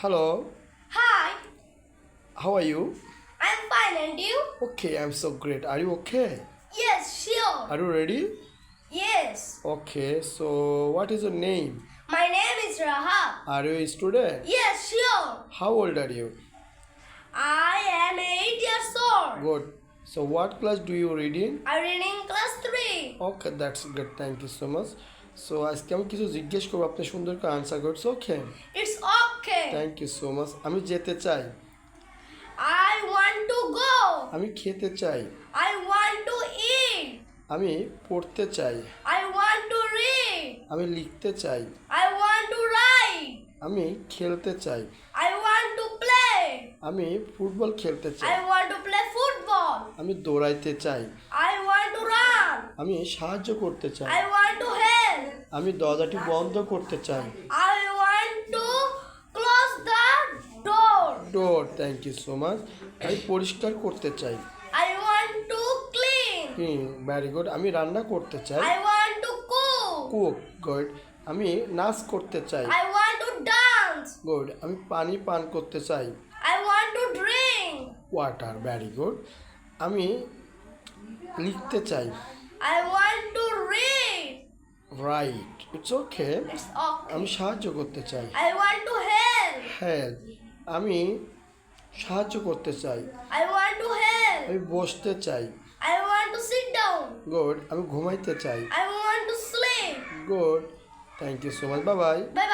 Hello, Hi, how are you? I'm fine and you? Okay, I'm so great. Are you okay? Yes, sure. Are you ready? Yes. Okay, so what is your name? My name is Rahab. Are you a student? Yes, sure. How old are you? I am 8 years old. Good. So what class do you read in? I'm reading class 3. Okay that's good thank you so much so আজকে আমি কিছু জিজ্ঞেস করবো আপনি সুন্দর করে answer করছে ওকে It's okay. Thank you so much আমি যেতে চাই I want to go. আমি খেতে চাই I want to eat. আমি পড়তে চাই I want to read. আমি লিখতে চাই I want to write. আমি খেলতে চাই I want to play. আমি ফুটবল খেলতে চাই I want to play football. আমি দৌড়াইতে চাই I want to run. আমি সাহায্য করতে চাই I want to help. আমি দরজাটি বন্ধ করতে চাই I door thank you so much আমি পরিষ্কার করতে চাই I want to clean. Hmm very good আমি রান্না করতে চাই I want to cook. Cook good আমি নাচ করতে চাই I want to dance. Good আমি পানি পান করতে চাই I want to drink. Water very good আমি লিখতে চাই I want to read. Right it's okay It's okay. আমি সাহায্য করতে চাই I want to help. Help আমি সাহায্য করতে চাই। আই ওয়ান্ট টু হেল্প আমি বসতে চাই। I want to sit down good আমি ঘুমাইতে চাই। I want to sleep good thank you so much bye bye Bye